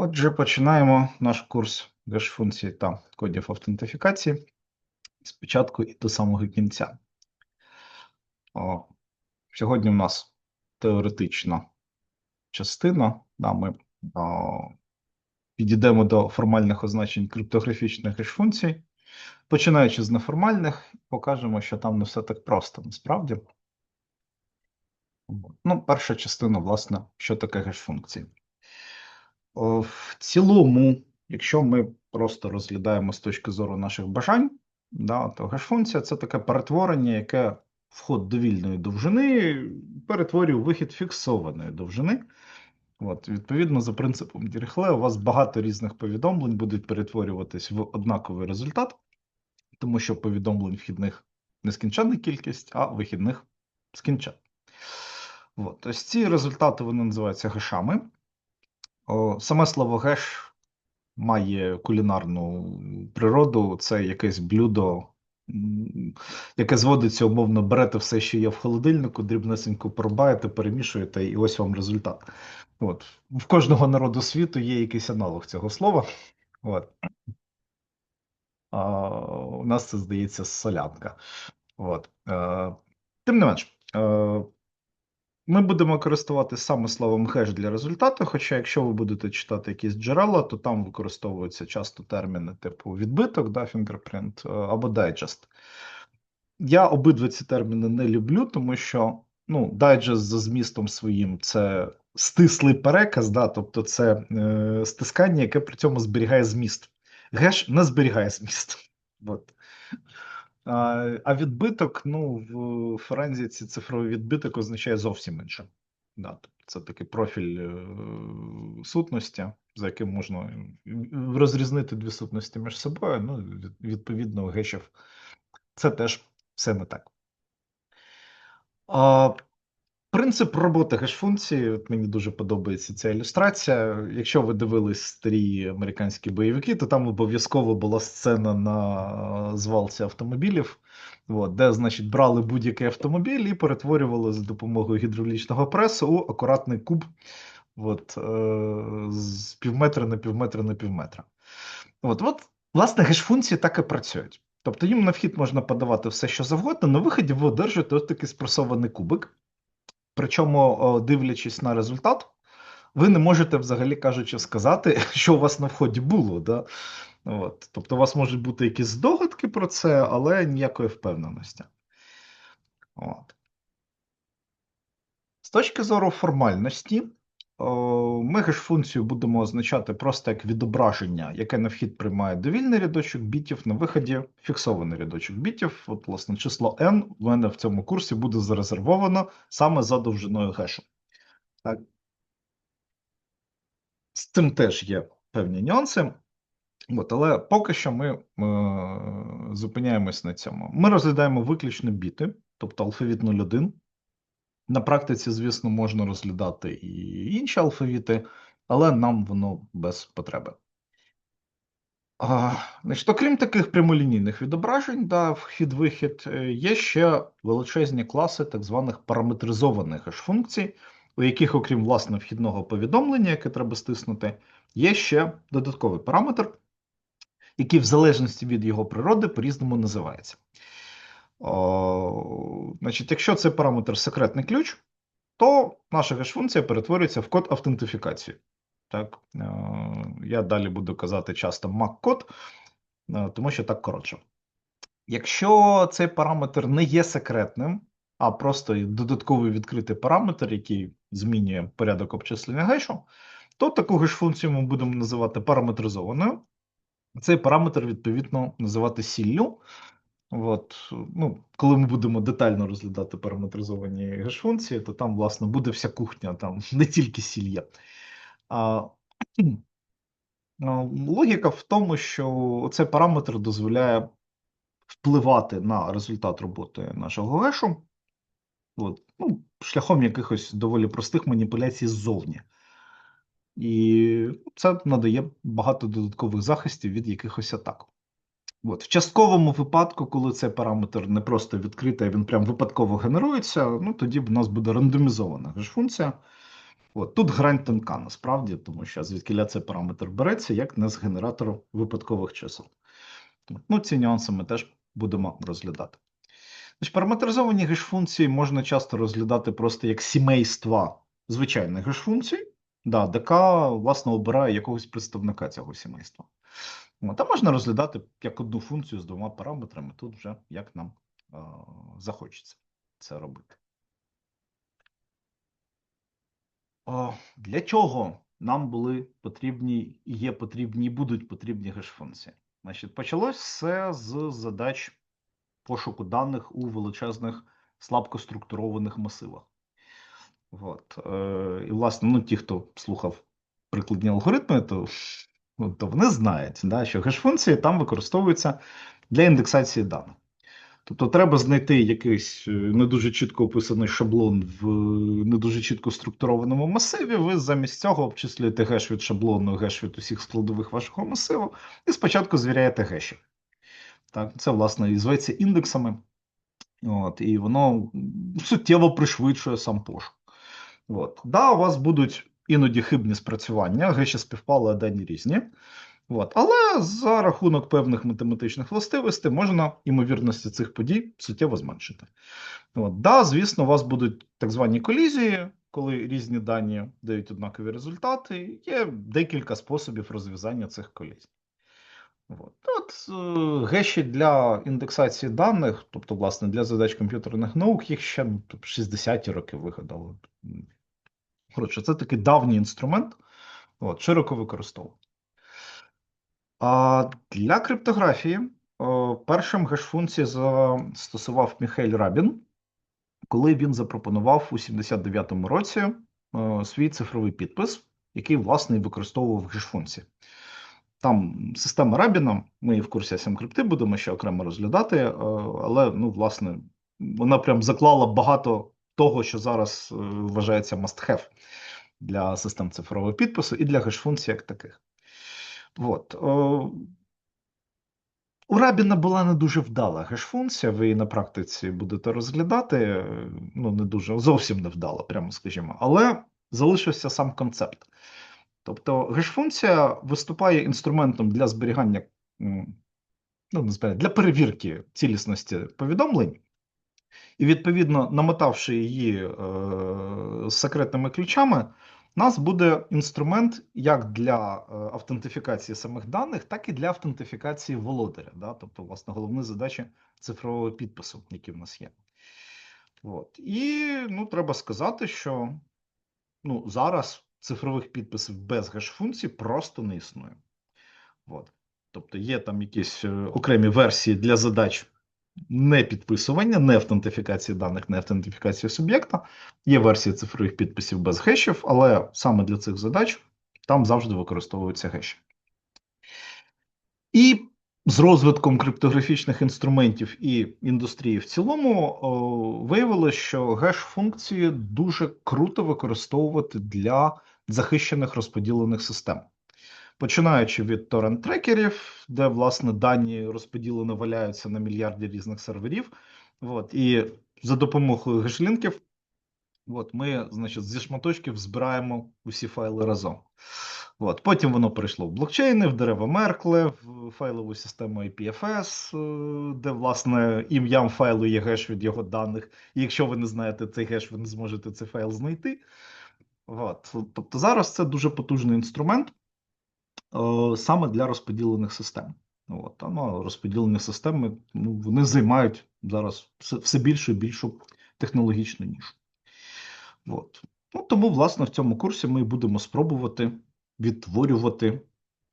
Отже, починаємо наш курс геш-функцій та кодів автентифікації спочатку і до самого кінця. О, сьогодні у нас теоретична частина. Да, ми о, підійдемо до формальних означень криптографічних геш-функцій. Починаючи з неформальних, покажемо, що там не все так просто насправді. Ну, перша частина, власне, що таке геш-функції. О, В цілому, якщо ми просто розглядаємо з точки зору наших бажань, да, то геш-функція це таке перетворення, яке вход довільної довжини перетворює вихід фіксованої довжини. От, відповідно, за принципом Діріхле, у вас багато різних повідомлень будуть перетворюватись в однаковий результат, тому що повідомлень вхідних нескінченна кількість, а вихідних скінченна. От, ось ці результати вони називаються гешами. Саме слово геш має кулінарну природу, це якесь блюдо, яке зводиться умовно, берете все, що є в холодильнику, дрібнесенько порубаєте, перемішуєте, і ось вам результат. От. В кожного народу світу є якийсь аналог цього слова. От. А, у нас це здається солянка. От. Е, тим не менш, е, ми будемо користуватися саме словом хеш для результату, хоча якщо ви будете читати якісь джерела, то там використовуються часто терміни типу відбиток, да, fingerprint, е, або дайджест. Я обидва ці терміни не люблю, тому що ну, дайджест за змістом своїм це стислий переказ, да, тобто це е, стискання, яке при цьому зберігає зміст. Геш не зберігає зміст. От. А відбиток, ну, в форензіці цифровий відбиток означає зовсім інше. Да, Це такий профіль е, сутності, за яким можна розрізнити дві сутності між собою. Ну, відповідно, у гешів це теж все не так. Принцип роботи геш-функції, от мені дуже подобається ця ілюстрація. Якщо ви дивились старі американські бойовики, то там обов'язково була сцена на звалці автомобілів, от, де, значить, брали будь-який автомобіль і перетворювали за допомогою гідравлічного пресу у акуратний куб от, е, з півметра на півметра на півметра. От, от, власне, геш-функції так і працюють. Тобто їм на вхід можна подавати все, що завгодно, на виході ви одержуєте такий спросований кубик. Причому, дивлячись на результат, ви не можете, взагалі кажучи, сказати, що у вас на вході було. Да? От. Тобто, у вас можуть бути якісь здогадки про це, але ніякої впевненості. От. З точки зору формальності, ми геш-функцію будемо означати просто як відображення, яке на вхід приймає довільний рядочок бітів, на виході фіксований рядочок бітів. От, власне, число n в мене в цьому курсі буде зарезервовано саме за довжиною гешу. Так. З цим теж є певні нюанси. От, але поки що ми е, зупиняємось на цьому. Ми розглядаємо виключно біти, тобто алфавіт 01. На практиці, звісно, можна розглядати і інші алфавіти, але нам воно без потреби. А, значить, Окрім таких прямолінійних відображень, да, вхід-вихід, е, є ще величезні класи так званих параметризованих хеш-функцій, у яких, окрім власне вхідного повідомлення, яке треба стиснути, є ще додатковий параметр, який в залежності від його природи по-різному називається. О, значить, Якщо це параметр секретний ключ, то наша геш-функція перетворюється в код автентифікації. Так, е, Я далі буду казати часто MAC-код, е, тому що так коротше. Якщо цей параметр не є секретним, а просто додатковий відкритий параметр, який змінює порядок обчислення гешу, то таку геш-функцію ми будемо називати параметризованою. Цей параметр, відповідно, називати сіллю. От, ну, Коли ми будемо детально розглядати параметризовані геш-функції, то там, власне, буде вся кухня, там не тільки сілля. А, Логіка в тому, що цей параметр дозволяє впливати на результат роботи нашого гешу от, ну, шляхом якихось доволі простих маніпуляцій ззовні. І це надає багато додаткових захистів від якихось атак. От. В частковому випадку, коли цей параметр не просто відкритий, а він прям випадково генерується, ну тоді в нас буде рандомізована геш-функція. От тут грань тонка насправді, тому що звідкиля цей параметр береться, як не з генератору випадкових чисел. Ну, ці нюанси ми теж будемо розглядати. Значить, Параметризовані геш-функції можна часто розглядати просто як сімейства звичайних геш-функцій, да, ДК, власне, обирає якогось представника цього сімейства. От, а можна розглядати як одну функцію з двома параметрами, тут вже як нам захочеться це робити. Для чого нам були потрібні, є потрібні, і будуть потрібні геш-функції? Значить, почалось все з задач пошуку даних у величезних слабкоструктурованих масивах. От. Е, і, власне, ну, ті, хто слухав прикладні алгоритми, то, ну, то вони знають, да, що геш-функції там використовуються для індексації даних. Тобто треба знайти якийсь е, не дуже чітко описаний шаблон в не дуже чітко структурованому масиві. Ви замість цього обчислюєте геш від шаблону, геш від усіх складових вашого масиву, і спочатку звіряєте геші. Так, Це, власне, і зветься індексами. От, І воно суттєво пришвидшує сам пошук. От. Да, у вас будуть іноді хибні спрацювання, геші співпали, а дані різні. От. Але за рахунок певних математичних властивостей можна ймовірності цих подій суттєво зменшити. От. Да, звісно, у вас будуть так звані колізії, коли різні дані дають однакові результати. Є декілька способів розв'язання цих колізій. От, От е, геші для індексації даних, тобто, власне, для задач комп'ютерних наук, їх ще ну, 60-ті роки вигадали. Коротше, це такий давній інструмент, от, широко використовуваний. А для криптографії о, першим геш-функції застосував Міхель Рабін, коли він запропонував у 79-му році о, свій цифровий підпис, який, власне, використовував геш-функції. Там система Рабіна, ми і в курсі асімкрипти будемо ще окремо розглядати, але, ну, власне, вона прям заклала багато того, що зараз е, вважається must-have для систем цифрового підпису і для геш-функцій як таких. От. У Рабіна була не дуже вдала геш-функція, ви її на практиці будете розглядати. Ну, не дуже, зовсім не вдала, прямо скажімо, але залишився сам концепт. Тобто геш-функція виступає інструментом для зберігання, ну, не зберігання, для перевірки цілісності повідомлень, і, відповідно, намотавши її е, з секретними ключами, у нас буде інструмент як для е, автентифікації самих даних, так і для автентифікації володаря. Да? Тобто, власне, головні задачі цифрового підпису, які в нас є. От. І ну, треба сказати, що ну, зараз цифрових підписів без геш-функцій просто не існує. От. Тобто є там якісь е, окремі версії для задач не підписування, не автентифікації даних, не автентифікації суб'єкта. Є версії цифрових підписів без гешів, але саме для цих задач там завжди використовуються геші. І з розвитком криптографічних інструментів і індустрії в цілому виявилося, що геш-функції дуже круто використовувати для захищених розподілених систем. Починаючи від торрент-трекерів, де, власне, дані розподілено валяються на мільярді різних серверів. От, І за допомогою гешлінків от, ми значить, зі шматочків збираємо усі файли разом. От, Потім воно перейшло в блокчейни, в дерева Меркле, в файлову систему IPFS, е, де, власне, ім'ям файлу є геш від його даних. І якщо ви не знаєте цей геш, ви не зможете цей файл знайти. От. Тобто зараз це дуже потужний інструмент. Е, саме для розподілених систем. От, ну, розподілені системи ну, вони займають зараз все, більшу і більшу технологічну нішу. От. Ну, Тому, власне, в цьому курсі ми будемо спробувати відтворювати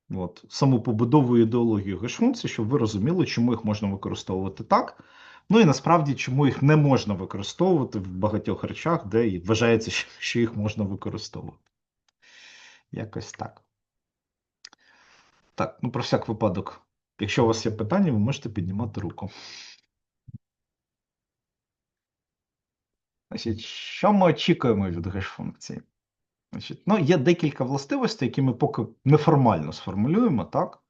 от, саму побудову ідеологію гешфункцій, щоб ви розуміли, чому їх можна використовувати так. Ну і насправді, чому їх не можна використовувати в багатьох речах, де і вважається, що їх можна використовувати. Якось так. Так, ну про всяк випадок. Якщо у вас є питання, ви можете піднімати руку. Значить, Що ми очікуємо від геш-функції? Значить, ну, Є декілька властивостей, які ми поки неформально сформулюємо, так?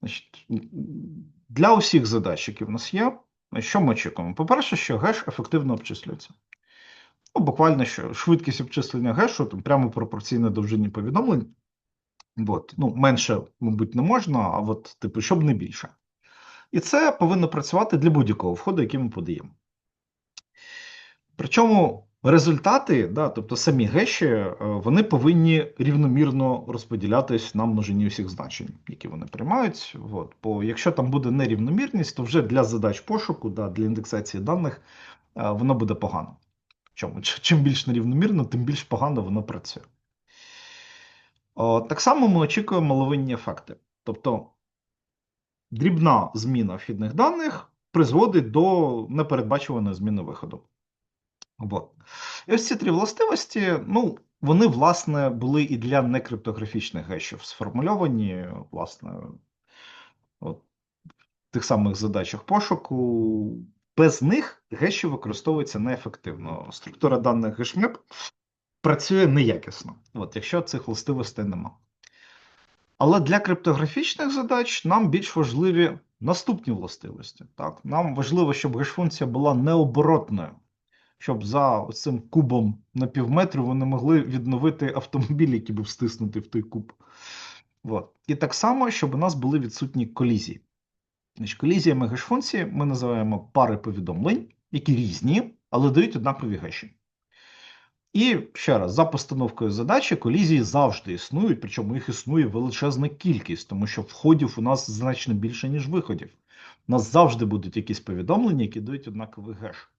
Значить, Для усіх задач, які в нас є, що ми очікуємо? По-перше, що геш ефективно обчислюється. Ну, буквально що швидкість обчислення гешу там прямо пропорційна довжині повідомлень. От. Ну, менше, мабуть, не можна, а от, типу, щоб не більше. І це повинно працювати для будь-якого входу, який ми подаємо. Причому результати, да, тобто самі геші, е, вони повинні рівномірно розподілятись на множині усіх значень, які вони приймають. От. Бо якщо там буде нерівномірність, то вже для задач пошуку, да, для індексації даних, е, воно буде погано. Чому? Чим більш нерівномірно, тим більш погано воно працює. Так само ми очікуємо лавинні ефекти. Тобто дрібна зміна вхідних даних призводить до непередбачуваної зміни виходу. От. І ось ці три властивості, ну, вони, власне, були і для некриптографічних гешів сформульовані, власне, от, в тих самих задачах пошуку. Без них геші використовуються неефективно. Структура даних гешмеп працює неякісно, от, якщо цих властивостей нема. Але для криптографічних задач нам більш важливі наступні властивості. Так? Нам важливо, щоб геш-функція була необоротною, щоб за цим кубом на півметру ви не могли відновити автомобіль, який був стиснутий в той куб. От. І так само, щоб у нас були відсутні колізії. Значить, колізіями геш-функції ми називаємо пари повідомлень, які різні, але дають однакові геші. І ще раз, за постановкою задачі, колізії завжди існують, причому їх існує величезна кількість, тому що входів у нас значно більше, ніж виходів. У нас завжди будуть якісь повідомлення, які дають однаковий геш.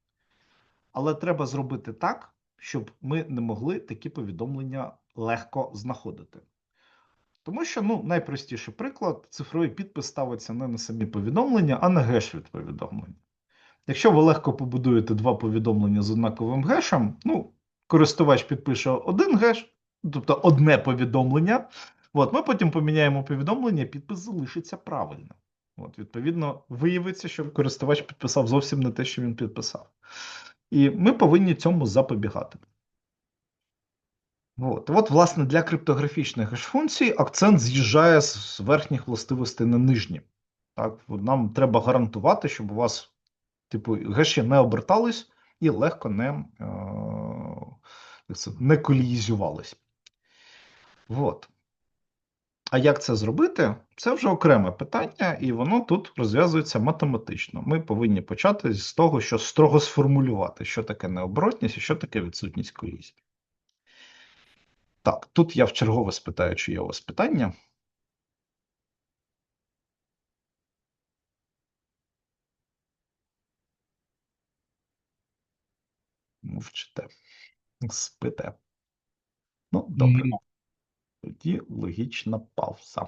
Але треба зробити так, щоб ми не могли такі повідомлення легко знаходити. Тому що, ну, найпростіший приклад, цифровий підпис ставиться не на самі повідомлення, а на геш від повідомлення. Якщо ви легко побудуєте два повідомлення з однаковим гешем, ну, користувач підпише один геш, тобто одне повідомлення. От, ми потім поміняємо повідомлення, підпис залишиться правильним. От, відповідно, виявиться, що користувач підписав зовсім не те, що він підписав. І ми повинні цьому запобігати. От, от власне, для криптографічних геш-функцій акцент з'їжджає з верхніх властивостей на нижні. Так, нам треба гарантувати, щоб у вас, типу, геші не обертались і легко не, е, не колізювались. От. А як це зробити? Це вже окреме питання, і воно тут розв'язується математично. Ми повинні почати з того, що строго сформулювати, що таке необоротність і що таке відсутність колізії. Так, тут я вчергове спитаю, чи є у вас питання. Мовчите. Спите. Ну, добре. Тоді логічна пауза.